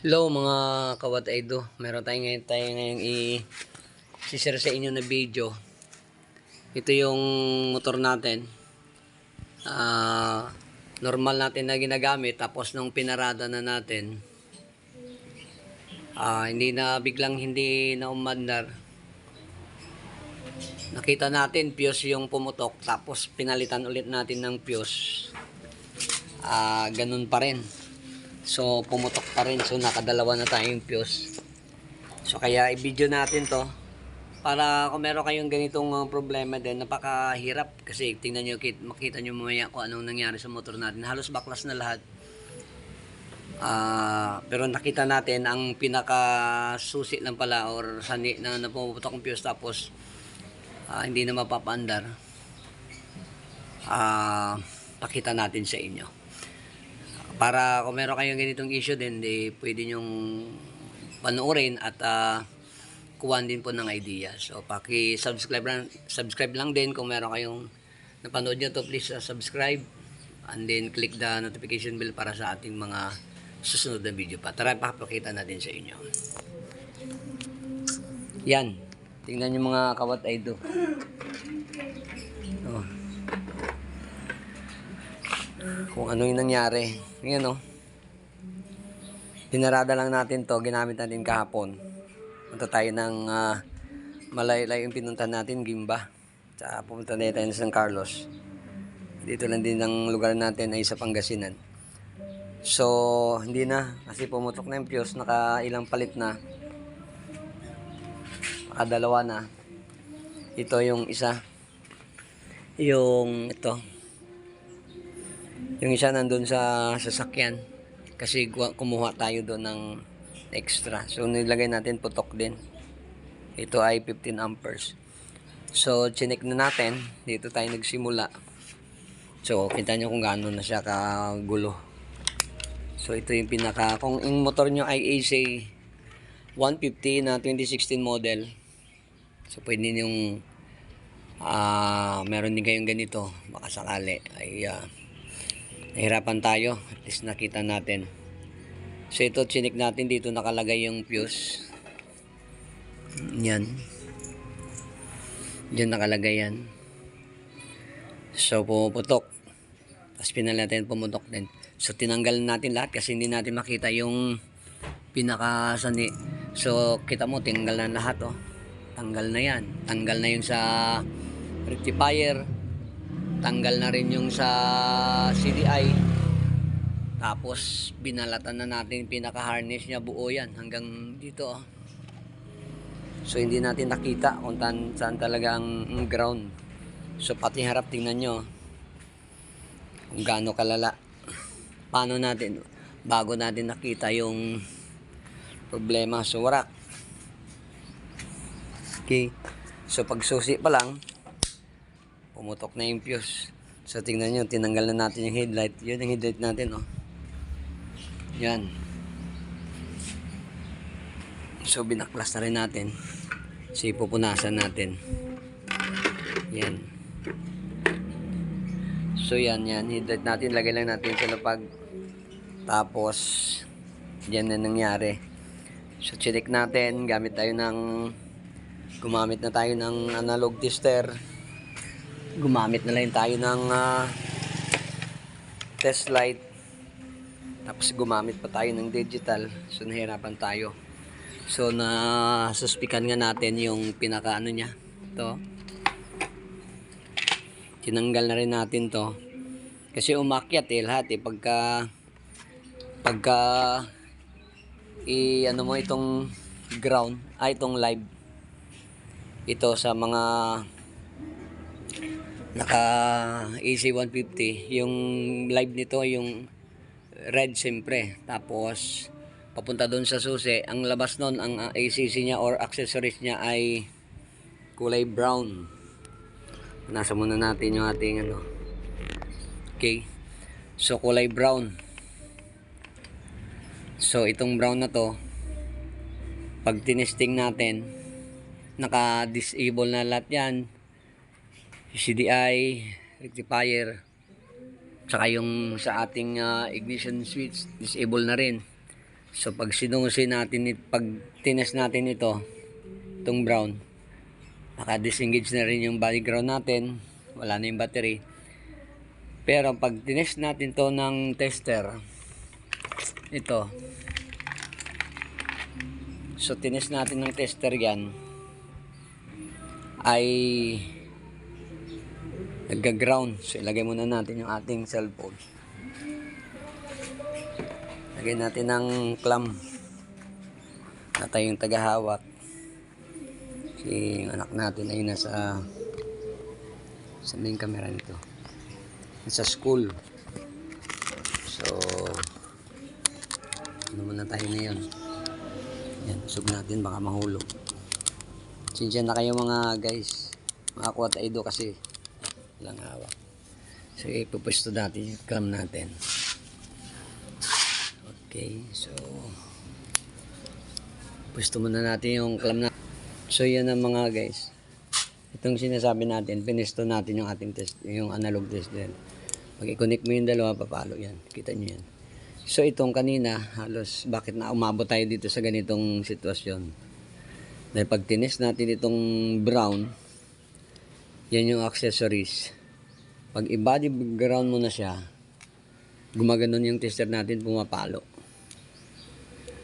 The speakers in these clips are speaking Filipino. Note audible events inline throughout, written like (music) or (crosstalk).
Hello mga kawat aido. Meron tayo ngayon tayo ngayong i-share sa inyo na video. Ito yung motor natin. Ah, normal natin na ginagamit tapos nung pinarada na natin ah, hindi na biglang hindi na umandar. Nakita natin fuse yung pumutok tapos pinalitan ulit natin ng fuse. Ah, ganun pa rin. So, pumutok pa rin. So, nakadalawa na tayong fuse. So, kaya i-video natin to. Para kung meron kayong ganitong uh, problema din, napakahirap. Kasi tingnan nyo, kit- makita nyo mamaya kung anong nangyari sa motor natin. Halos baklas na lahat. Ah, pero nakita natin ang pinaka susi lang pala or sani na napumutok ang fuse tapos ah, hindi na mapapaandar. Ah, pakita natin sa inyo para kung meron kayong ganitong issue din, di pwede nyong panoorin at uh, kuwan din po ng idea. So, paki-subscribe lang, subscribe lang din kung meron kayong napanood nyo to, please uh, subscribe and then click the notification bell para sa ating mga susunod na video pa. Tara, papakita natin sa inyo. Yan. Tingnan nyo mga kawat aido. Oh. Kung ano yung nangyari. Ngayon, oh. Dinarada lang natin to, ginamit natin kahapon. Punta tayo ng uh, malay-lay yung pinunta natin, Gimba. Sa pumunta na tayo sa San Carlos. Dito lang din ang lugar natin ay sa Pangasinan. So, hindi na. Kasi pumutok na yung fuse, naka ilang palit na. Nakadalawa na. Ito yung isa. Yung ito. Yung isa nandun sa sasakyan. Kasi kumuha tayo doon ng extra. So, nilagay natin putok din. Ito ay 15 amperes. So, chinek na natin. Dito tayo nagsimula. So, kita nyo kung gaano na siya kagulo. So, ito yung pinaka... Kung yung motor nyo ay AC 150 na 2016 model. So, pwede yung ah meron din kayong ganito. Baka sakali ay ah, nahirapan tayo. At least nakita natin. So ito chinik natin. Dito nakalagay yung fuse. Yan. Dyan nakalagay yan. So pumuputok. Tapos pinal natin pumutok din. So tinanggal natin lahat kasi hindi natin makita yung pinakasani so kita mo tinggal na lahat oh. Tanggal na yan. Tanggal na yung sa rectifier tanggal na rin yung sa CDI tapos binalatan na natin yung pinaka-harness niya buo yan hanggang dito oh. so hindi natin nakita kung tan, saan talaga ang, ang ground. So pati harap tingnan nyo kung gaano kalala. Paano natin bago natin nakita yung problema. So warak okay. So pag susi pa lang pumutok na yung fuse. So, tingnan nyo, tinanggal na natin yung headlight. Yun yung headlight natin, oh. Yan. So, binaklas na rin natin. So, ipupunasan natin. Yan. So, yan, yan. Headlight natin, lagay lang natin sa lapag. Tapos, yan na nangyari. So, check natin. Gamit tayo ng gumamit na tayo ng analog tester gumamit na lang tayo ng ah, test light. Tapos gumamit pa tayo ng digital. So nahirapan tayo. So na suspikan nga natin yung pinaka ano niya. To tinanggal na rin natin to. Kasi umakyat eh lahat eh. Pagka pagka i ano mo itong ground ay itong live. Ito sa mga naka AC150 yung live nito yung red siyempre. Tapos papunta doon sa susi. Ang labas nun ang ACC niya or accessories niya ay kulay brown. Nasa muna natin yung ating ano okay. So kulay brown. So itong brown na to pag tinesting natin naka disable na lahat yan CDI, rectifier, tsaka yung sa ating ah, ignition switch, disable na rin. So pag sinusi natin, pag tines natin ito, itong brown, naka-disengage na rin yung body ground natin, wala na yung battery. Pero pag tines natin to ng tester, ito, so tines natin ng tester yan, ay nagga-ground. So ilagay muna natin yung ating cellphone. Lagay natin ng clam na tayong tagahawak. Si anak natin ay nasa sa main camera nito. Nasa school. So, ano muna tayo ngayon? Yan, usog natin baka mahulog. Sinsya na kayo mga guys. Mga kuwat aido kasi walang hawak. So, ipupwesto natin yung cam natin. Okay, so pwesto muna natin yung clam na. So, yan ang mga guys. Itong sinasabi natin, pinesto natin yung ating test, yung analog test din. Pag i-connect mo yung dalawa, papalo yan. Kita nyo yan. So, itong kanina, halos bakit na umabot tayo dito sa ganitong sitwasyon. Dahil pag tines natin itong brown, yan yung accessories. Pag i-body ground mo na siya, gumaganon yung tester natin, pumapalo.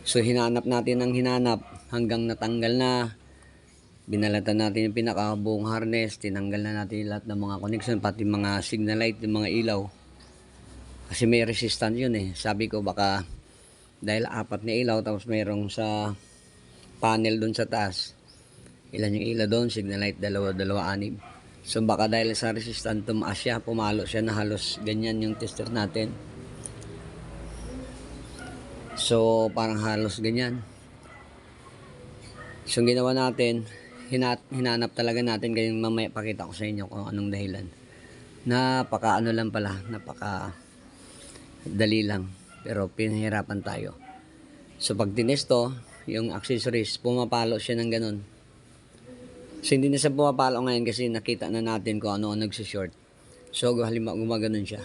So, hinanap natin ang hinanap hanggang natanggal na. Binalatan natin yung pinakabuong harness, tinanggal na natin lahat ng mga connection, pati mga signal light, yung mga ilaw. Kasi may resistance yun eh. Sabi ko baka dahil apat na ilaw tapos mayroong sa panel doon sa taas. Ilan yung ilaw doon? Signal light, dalawa, dalawa, anim. So baka dahil sa resistance tumaas siya, pumalo siya na halos ganyan yung tester natin. So parang halos ganyan. So ginawa natin, hinat, hinanap talaga natin ganyan mamaya pakita ko sa inyo kung anong dahilan. Napaka ano lang pala, napaka dali lang. Pero pinahirapan tayo. So pag tinesto, yung accessories, pumapalo siya ng ganun. So hindi na siya pumapalo ngayon kasi nakita na natin kung ano ang nagsishort. So halimbawa gumaganon siya.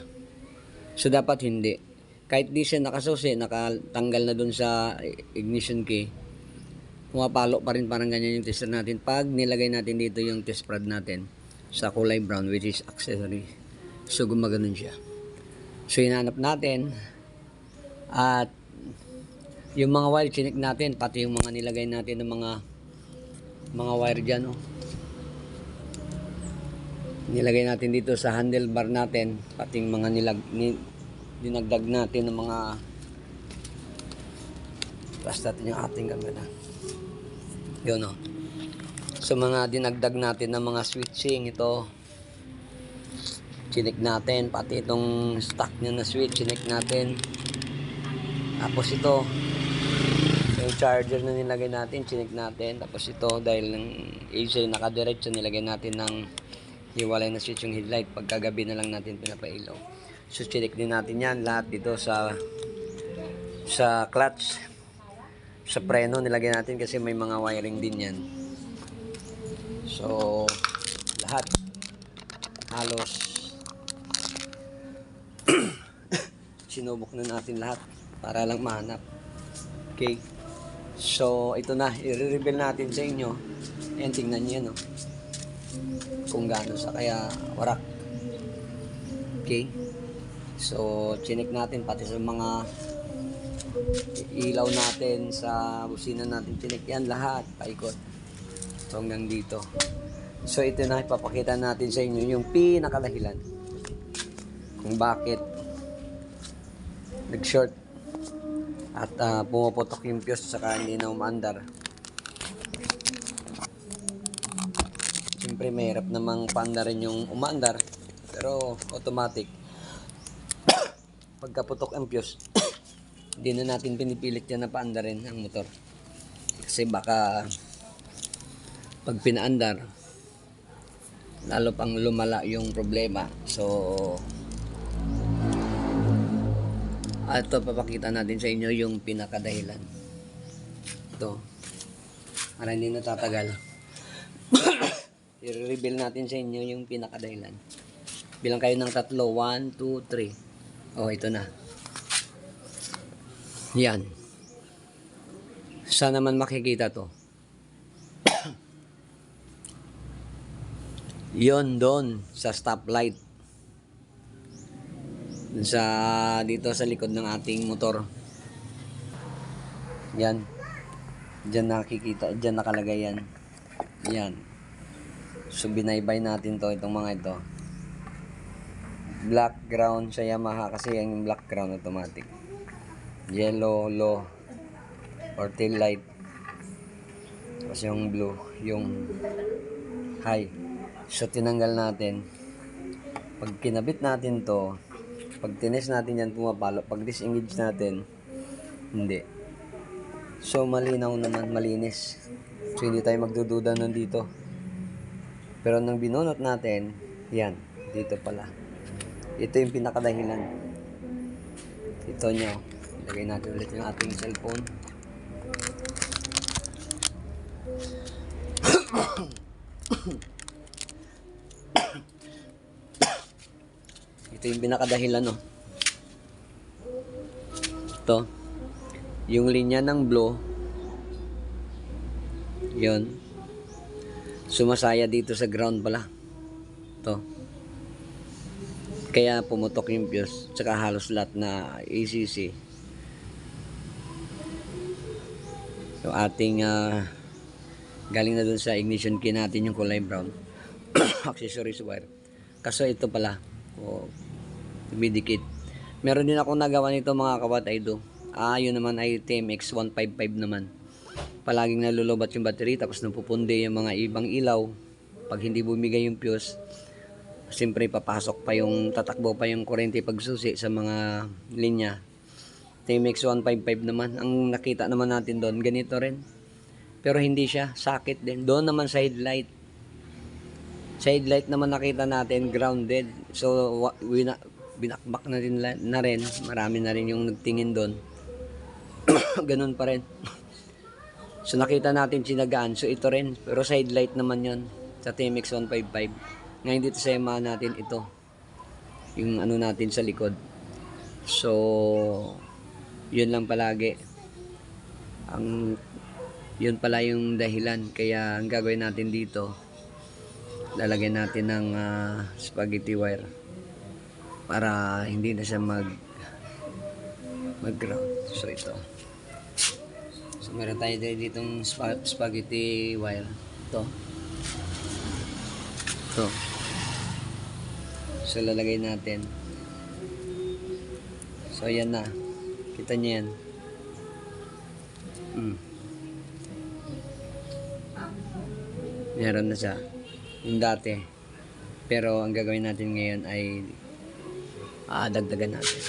So dapat hindi. Kahit di siya nakasusi, nakatanggal na dun sa ignition key, pumapalo pa rin parang ganyan yung tester natin pag nilagay natin dito yung test prod natin sa kulay brown which is accessory. So gumaganon siya. So hinanap natin at yung mga wire chinik natin pati yung mga nilagay natin ng mga mga wire dyan oh. nilagay natin dito sa handlebar natin pati yung mga nilag ni, dinagdag natin ng mga basta natin yung ating camera yun oh. so mga dinagdag natin ng mga switching ito chinik natin pati itong stock niya na switch chinik natin tapos ito charger na nilagay natin chinik natin. Tapos ito dahil ng AC nakadiretso nilagay natin ng hiwalay na switch yung headlight. Pagkagabi na lang natin pinapailaw. So chinik din natin yan lahat dito sa sa clutch. Sa preno nilagay natin kasi may mga wiring din yan. So lahat. Halos. (coughs) Sinubok na natin lahat para lang mahanap. Okay. So, ito na. I-reveal natin sa inyo. Ayan, tingnan nyo no? Kung gaano sa kaya warak. Okay. So, chinik natin pati sa mga ilaw natin sa busina natin. Chinik yan lahat. Paikot. So, hanggang dito. So, ito na. Ipapakita natin sa inyo yung pinakadahilan. Kung bakit nag-short at ah, pumuputok yung fuse saka hindi na umaandar. Siyempre mahirap namang paandarin yung umaandar pero automatic. (coughs) Pagkaputok ang fuse, (coughs) hindi na natin pinipilit yan na paandarin ang motor. Kasi baka pag pinaandar, lalo pang lumala yung problema. So, at ito, papakita natin sa inyo yung pinakadahilan. Ito. Para hindi natatagal. (coughs) I-reveal natin sa inyo yung pinakadahilan. Bilang kayo ng tatlo. 1, 2, 3. Oh, ito na. Yan. Saan naman makikita to? (coughs) Yon doon sa stoplight. Sa dito sa likod ng ating motor. Yan. Diyan nakikita, diyan nakalagay yan. Yan. So binaybay natin to itong mga ito. Black ground sa Yamaha kasi yan yung black ground automatic. Yellow, low, or tail light. Tapos yung blue, yung high. So tinanggal natin. Pag kinabit natin to, pag tines natin yan pumapalo, pag disengage natin, hindi. So malinaw naman, malinis. So hindi tayo magdududa nun dito. Pero nang binunot natin, yan, dito pala. Ito yung pinakadahilan. Ito nyo. Ilagay natin ulit yung ating cellphone. (coughs) Ito yung pinakadahilan, no. Ito. Yung linya ng blow. Yun. Sumasaya dito sa ground pala. Ito. Kaya pumutok yung fuse. Tsaka halos lahat na ACC. Yung ating ah, galing na dun sa ignition key natin yung kulay brown. (coughs) Accessories wire. Kaso ito pala. O, dumidikit. Meron din ako nagawa nito mga kabatay do. Ah, yun naman ay TMX 155 naman. Palaging nalulobat yung battery tapos napupunde yung mga ibang ilaw. Pag hindi bumigay yung fuse, siyempre papasok pa yung tatakbo pa yung kurente pagsusi sa mga linya. TMX 155 naman. Ang nakita naman natin doon, ganito rin. Pero hindi siya, sakit din. Doon naman side light. Side light naman nakita natin, grounded. So, binakbak na rin, na rin. Marami na rin yung nagtingin doon. (coughs) Ganun pa rin. (coughs) So, nakita natin sinagaan. So, ito rin. Pero side light naman yon sa TMX 155. Ngayon dito sa Yamaha natin, ito. Yung ano natin sa likod. So, yun lang palagi. Ang yun pala yung dahilan kaya ang gagawin natin dito lalagyan natin ng ah, spaghetti wire para hindi na siya mag mag ground so ito. So meron tayo dito ditong spa- spaghetti wire. Ito. Ito. So lalagay natin. So yan na. Kita niyo yan. Mm. meron na siya. Yung dati. Pero ang gagawin natin ngayon ay ah, dagdagan natin.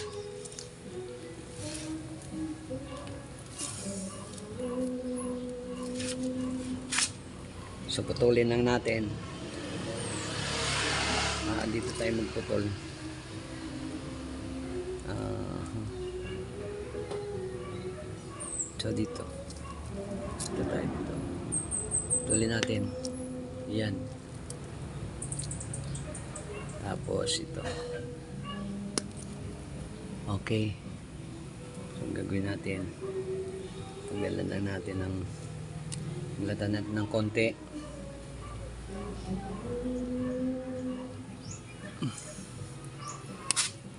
So putulin lang natin. Ah, dito tayo magputol. Ah, so dito. Dito tayo dito. Putulin natin. Yan. Tapos ito okay. So ang gagawin natin tanggalan natin ng tanggalan natin ng konti.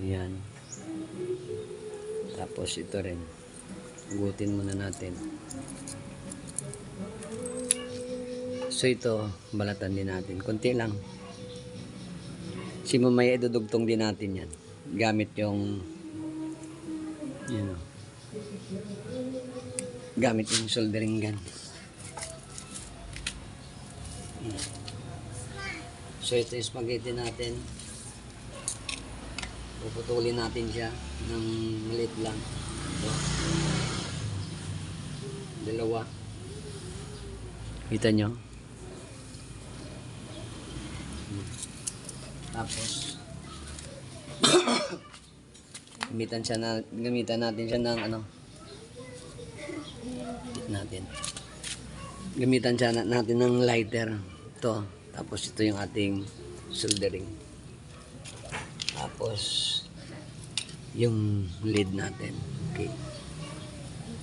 Yan tapos ito rin. Hugutin muna natin. So ito balatan din natin. Konti lang. Si mamaya idudugtong din natin yan. Gamit yung you know gamit yung soldering gun. So ito yung spaghetti natin. Puputulin natin siya ng maliit lang. Ito. Dalawa. Kita nyo? Tapos gamitan siya na gamitan natin siya ng ano natin. Gamitan siya na, natin ng lighter. To. Tapos ito yung ating soldering. Tapos yung lid natin. Okay.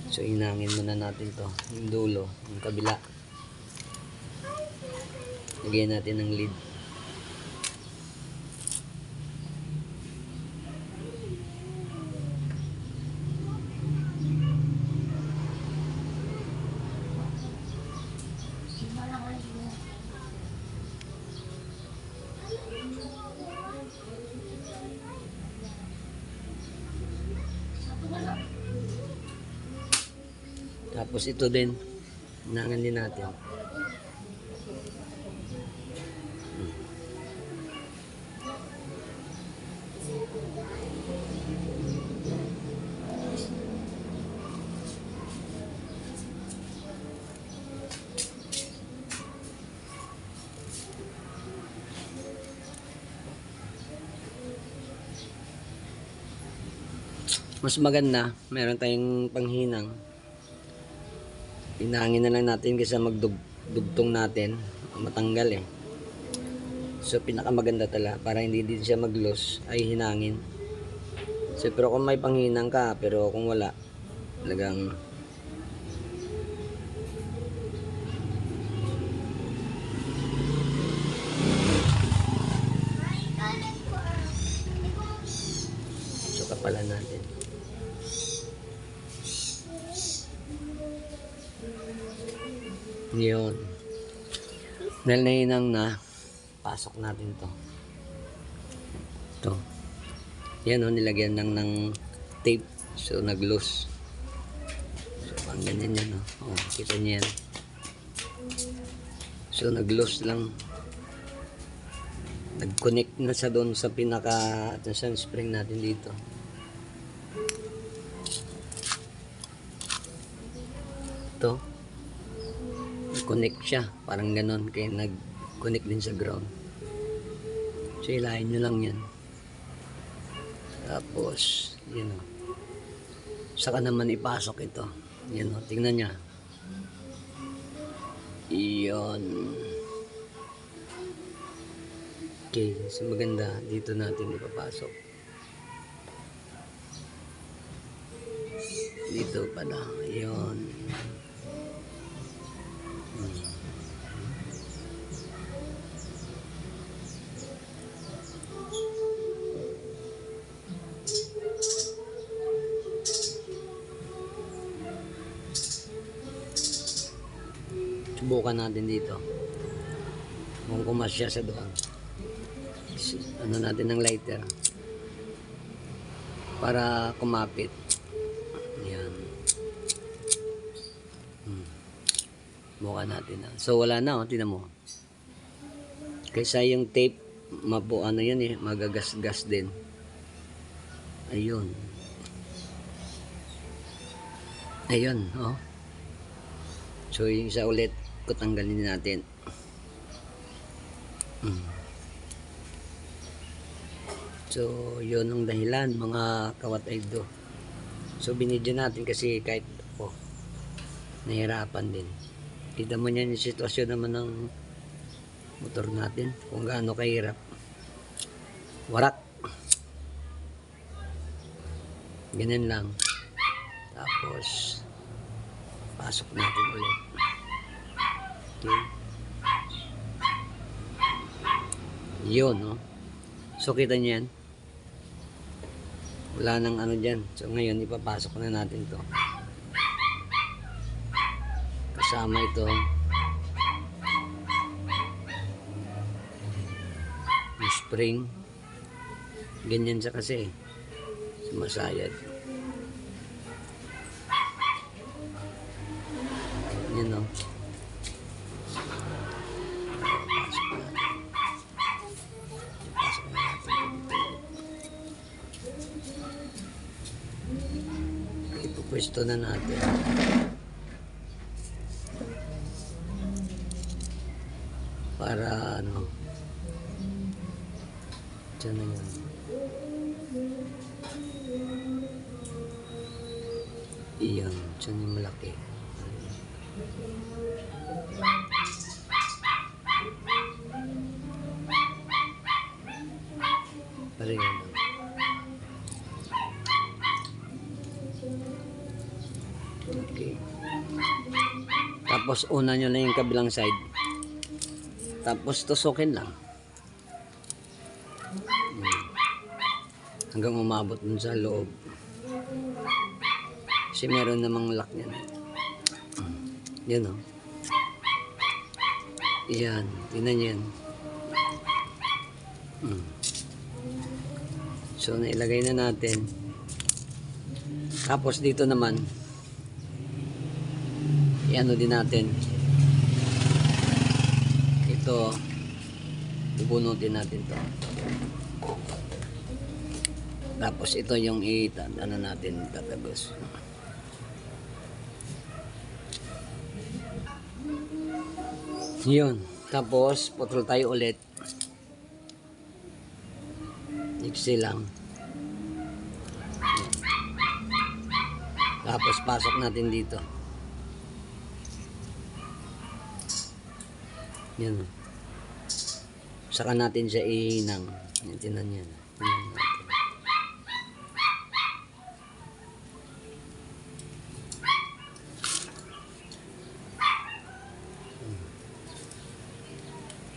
So inangin muna natin to, yung dulo, yung kabila. Lagyan natin ng lid. Tapos ito din, inangan din natin. Mas maganda, meron tayong panghinang. Inangin na lang natin kasi magdugtong natin, matanggal eh. So pinakamaganda tala para hindi din siya mag-loss ay hinangin. So pero kung may panghinang ka pero kung wala, talagang So kapalan natin. Yun. Dahil nahinang na, pasok natin to. To. Yan o, nilagyan lang ng tape. So, nag-loose. So, pang ganyan yan o. Oh, kita niyo yan. So, nag-loose lang. Nag-connect na sa doon sa pinaka sa spring natin dito. Connect siya. Parang ganon. Kaya nag-connect din sa ground. So, ilahin nyo lang yan. Tapos, yun o. Saka naman ipasok ito. Yan o. Tingnan niya. Iyon. Okay. So, maganda. Dito natin ipapasok. Dito pala. Iyon. Natin dito. Kung kumasya sa doon. Ano natin ng lighter. Para kumapit. Yan. Hmm. Subukan natin. ah. So wala na, oh. tinan mo. Kaysa yung tape, mapo ano yan eh, magagas-gas din. Ayun. Ayun, oh. So, yung isa ulit, kutanggalin natin. Mm. So, yun ang dahilan, mga kawat-aido. So, binidyo natin kasi kahit ako, nahirapan din. Kita mo niyan yung sitwasyon naman ng motor natin, kung gaano kahirap. Warak. Ganyan lang. Tapos, pasok natin ulit. Okay. Yun, no? So, kita niyo yan. Wala nang ano dyan. So, ngayon, ipapasok na natin to. Kasama ito. Yung spring. Ganyan siya kasi. Sumasayad. Para ano. Diyan na yan. Iyan. Diyan yung malaki. Pareho lang. Okay. Tapos una nyo lang yung kabilang side. Tapos tusukin lang. Hmm. Hanggang umabot dun sa loob. Kasi meron namang lock yan. Hmm. Yan o. Yan. Tinan nyo yan. Hmm. So, nailagay na natin. Tapos dito naman, i-ano din natin. Ito, bubunutin natin to. Tapos ito yung i ano natin tatagos. Yun. Tapos, putol tayo ulit. Iksi lang. Tapos, pasok natin dito. Yan. Saka natin siya ihinang. Yan, tinan yan. Tinan natin.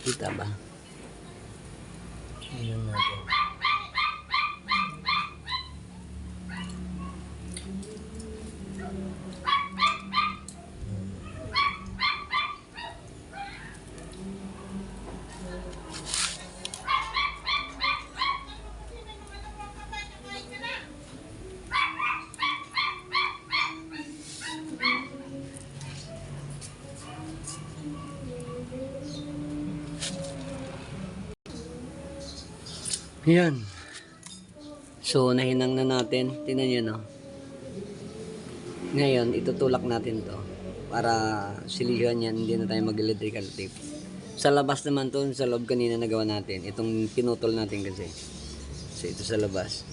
Kita ba? Tingnan natin. Yan. So, nahinang na natin. Tingnan nyo, no? Ngayon, itutulak natin to para silihan yan, hindi na tayo mag-electrical tape. Sa labas naman to, sa loob kanina nagawa natin. Itong pinutol natin kasi. So, ito sa labas.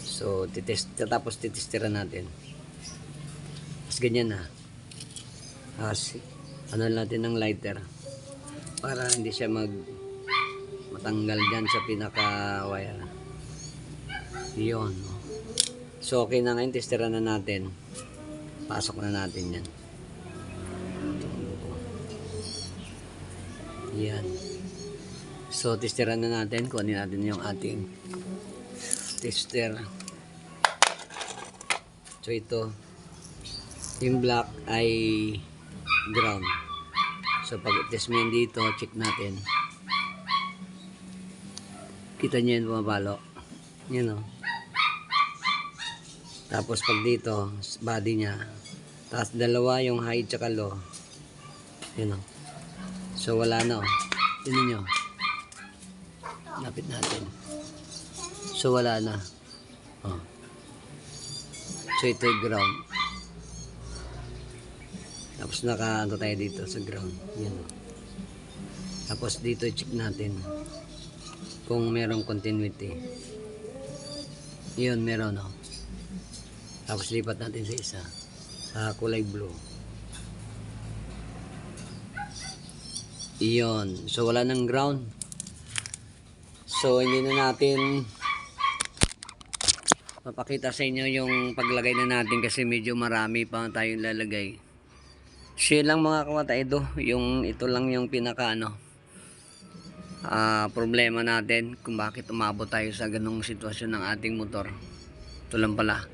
So, titest, tapos titestira natin. Tapos ganyan na. Tapos, ano natin ng lighter para hindi siya mag matanggal dyan sa pinaka wire yun. So okay na ngayon testera na natin. Pasok na natin yan. Yan. So testera na natin. Kunin natin yung ating tester. So ito. Yung black ay ground so pag test mo dito check natin kita nyo yun bumabalo. Yun o tapos pag dito body niya tapos dalawa yung high tsaka low. Yun o so wala na o tinan nyo lapit natin. So wala na. O so ito yung ground. Tapos naka ano tayo dito sa ground. Yun o tapos dito check natin kung merong continuity. Yun, meron no. Tapos lipat natin sa isa. Sa kulay blue. Iyon. So, wala ng ground. So, hindi na natin mapakita sa inyo yung paglagay na natin kasi medyo marami pa tayong lalagay. Yun lang mga kawataido. Yung ito lang yung pinaka ano, ah, problema natin kung bakit umabot tayo sa ganong sitwasyon ng ating motor. Ito lang pala.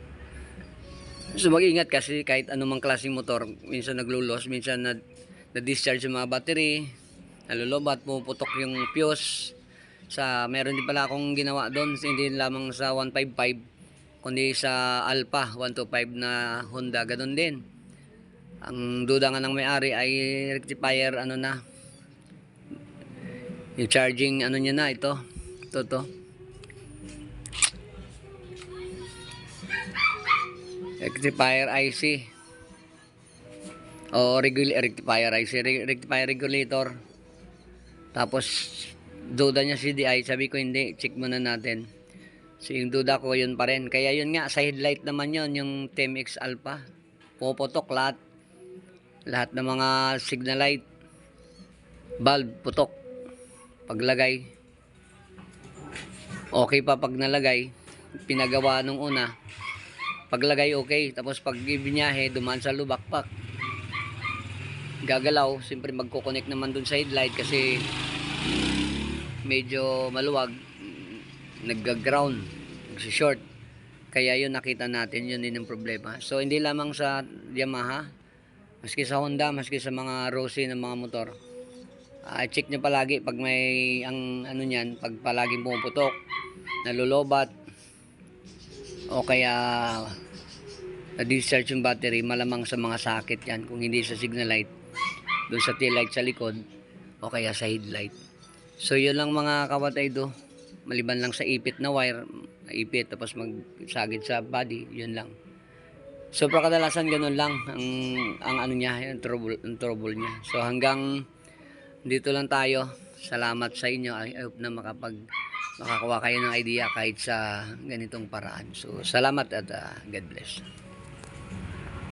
So mag-ingat kasi kahit anumang klaseng motor, minsan naglulos, minsan na, na-discharge yung mga battery, nalulobat, pumuputok yung fuse. Sa, meron din pala akong ginawa doon, hindi lamang sa 155, kundi sa Alpha 125 na Honda, ganun din. Ang duda nga ng may-ari ay rectifier ano na, yung charging ano niya na ito. Ito to. Rectifier IC. O regul rectifier IC, Re- rectifier regulator. Tapos duda niya CDI, sabi ko hindi, check muna natin. So yung duda ko yun pa rin. Kaya yun nga, sa headlight naman yun, yung TMX Alpha. Puputok lahat. Lahat ng mga signal light. Bulb, putok paglagay. Okay pa pag nalagay pinagawa nung una. Paglagay okay. Tapos pag ibinyahe dumaan sa lubak pak gagalaw siyempre magko-connect naman dun sa headlight kasi medyo maluwag. Nagga-ground nagsi-short. Kaya yun nakita natin yun din ang problema. So hindi lamang sa Yamaha maski sa Honda maski sa mga Rossi ng mga motor Ah, check nyo palagi pag may ang ano niyan pag palaging pumuputok nalulobat o kaya na-discharge yung battery, malamang sa mga sakit yan. Kung hindi sa signal light, doon sa tail light sa likod, o kaya sa headlight. So, yun lang mga kawatay do. Maliban lang sa ipit na wire, ipit, tapos magsagid sa body, yun lang. So, kadalasan ganun lang ang, ang ano niya, yung trouble, yung trouble niya. So, hanggang dito lang tayo. Salamat sa inyo. I hope na makapag makakuha kayo ng idea kahit sa ganitong paraan. So, salamat at ah, God bless.